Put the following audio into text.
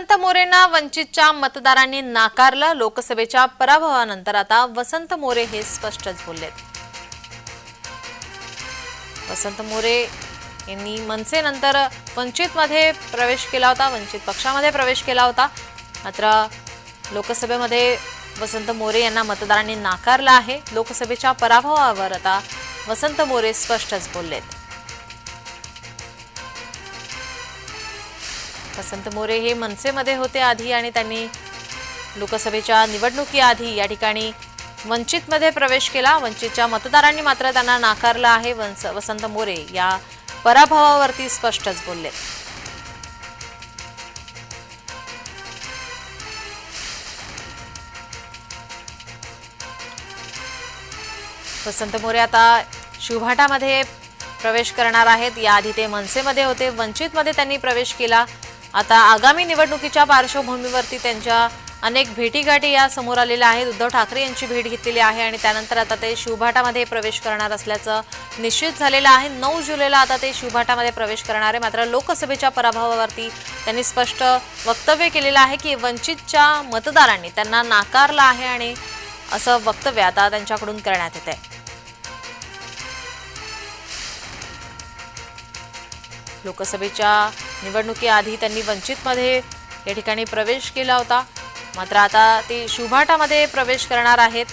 वसंत मोरेंना वंचितच्या मतदारांनी नाकारलं लोकसभेच्या पराभवानंतर आता वसंत मोरे हे स्पष्टच बोललेत. वसंत मोरे यांनी मनसेनंतर वंचितमध्ये प्रवेश केला होता वंचित पक्षामध्ये प्रवेश केला होता. मात्र लोकसभेमध्ये वसंत मोरे यांना मतदारांनी नाकारलं आहे. लोकसभेच्या पराभवावर आता वसंत मोरे स्पष्टच बोललेत. वसंत मोरे हे मनसेमध्ये होते आधी आणि त्यांनी लोकसभेच्या निवडणुकीआधी या ठिकाणी वंचितमध्ये प्रवेश केला. वंचितच्या मतदारांनी मात्र त्यांना नाकारलं आहे. वंस वसंत मोरे या पराभवावरती स्पष्टच बोलले. वसंत मोरे आता शिवभाटामध्ये प्रवेश करणार आहेत. याआधी ते मनसेमध्ये होते. वंचितमध्ये त्यांनी प्रवेश केला. आता आगामी निवडणुकीच्या पार्श्वभूमीवरती त्यांच्या अनेक भेटीगाठी या समोर आलेल्या आहेत. उद्धव ठाकरे यांची भेट घेतलेली आहे आणि त्यानंतर आता ते शिवभाटामध्ये प्रवेश करणार असल्याचं निश्चित झालेलं आहे. नऊ जुलैला आता ते शिवभाटामध्ये प्रवेश करणार आहे. मात्र लोकसभेच्या पराभवावरती त्यांनी स्पष्ट वक्तव्य केलेलं आहे की वंचितच्या मतदारांनी त्यांना नाकारलं आहे आणि असं वक्तव्य आता त्यांच्याकडून करण्यात येत आहे लोकसभेच्या निवडणुकीआधी त्यांनी वंचितमध्ये या ठिकाणी प्रवेश केला होता. मात्र आता ते शुभाटामध्ये प्रवेश करणार आहेत.